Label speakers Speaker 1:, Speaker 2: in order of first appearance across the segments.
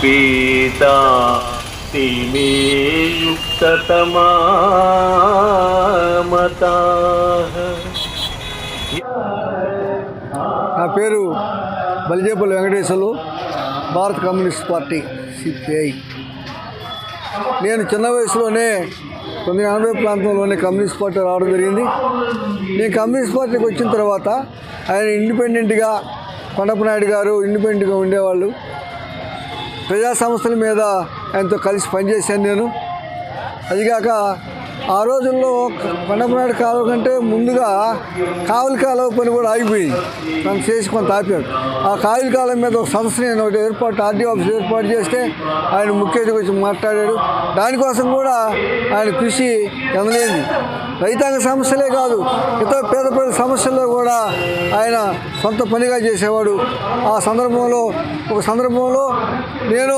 Speaker 1: पीता ते मे युक्ततमामताः
Speaker 2: నా పేరు బలిజేపల్లి వెంకటేశ్వర్లు భారత కమ్యూనిస్ట్ పార్టీ సిపిఐ నేను చిన్న వయసులోనే తొమ్మిది ఎనభై ప్రాంతంలోనే కమ్యూనిస్ట్ పార్టీ రావడం జరిగింది నేను కమ్యూనిస్ట్ పార్టీకి వచ్చిన తర్వాత ఆయన ఇండిపెండెంట్గా కొండప్ప నాయుడు గారు ఇండిపెండెంట్గా ఉండేవాళ్ళు. ప్రజా సంస్థల మీద ఆయనతో కలిసి పనిచేశాను నేను. అదిగాక ఆ రోజుల్లో కొండపనాడు కాలువ కంటే ముందుగా కావలి కాలువ పని కూడా ఆగిపోయింది. మనం చేసి కొంత ఆపాడు ఆ కావలి కాలం మీద ఒక సంస్థ నేను ఒకటి ఏర్పాటు ఆర్డీ ఆఫీస్ ఏర్పాటు చేస్తే ఆయన ముఖ్య అతిథిగా వచ్చి మాట్లాడాడు. దానికోసం కూడా ఆయన కృషి ఎనలేంది రైతాంగ సమస్యలే కాదు ఇతర పేద పేద సమస్యల్లో కూడా ఆయన సొంత పనిగా చేసేవాడు. ఆ సందర్భంలో ఒక సందర్భంలో నేను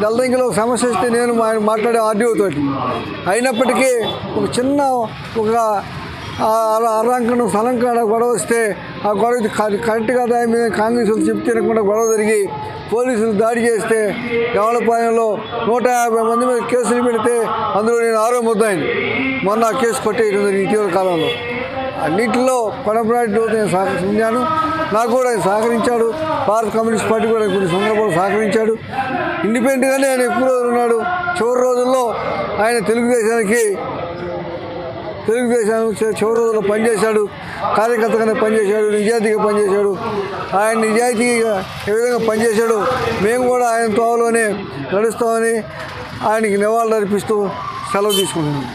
Speaker 2: దళదంకిలో సమస్య వస్తే నేను ఆయన మాట్లాడే ఆర్డీఓతో అయినప్పటికీ ఒక చిన్న ఒక అరంకణ స్థలం కాడ గొడవ వస్తే ఆ గొడవ కరెక్ట్ కదా? మేము కాంగ్రెస్ వాళ్ళు చెప్తే గొడవ జరిగి పోలీసులు దాడి చేస్తే దేవాలపాలెంలో నూట యాభై మంది మీద కేసులు పెడితే అందులో నేను ఆరో ముద్దాయిని. మొన్న కేసు కొట్టేయడం జరిగింది ఇటీవల కాలంలో. అన్నింటిలో కొనపరాటితో నేను సహకరించాను నాకు కూడా ఆయన సహకరించాడు. భారత కమ్యూనిస్ట్ పార్టీ కూడా కొన్ని సందర్భాలు సహకరించాడు. ఇండిపెండెంట్గానే ఆయన ఎక్కువ రోజులు ఉన్నాడు. చివరి రోజుల్లో ఆయన తెలుగుదేశానికి తెలుగుదేశం చివరి రోజుల్లో పనిచేశాడు. కార్యకర్తగానే పనిచేశాడు. నిజాయితీగా పనిచేశాడు. ఆయన నిజాయితీగా ఏ విధంగా పనిచేశాడు మేము కూడా ఆయన తోవలోనే నడుస్తామని ఆయనకి నివాళులు అర్పిస్తూ సెలవు తీసుకుంటున్నాం.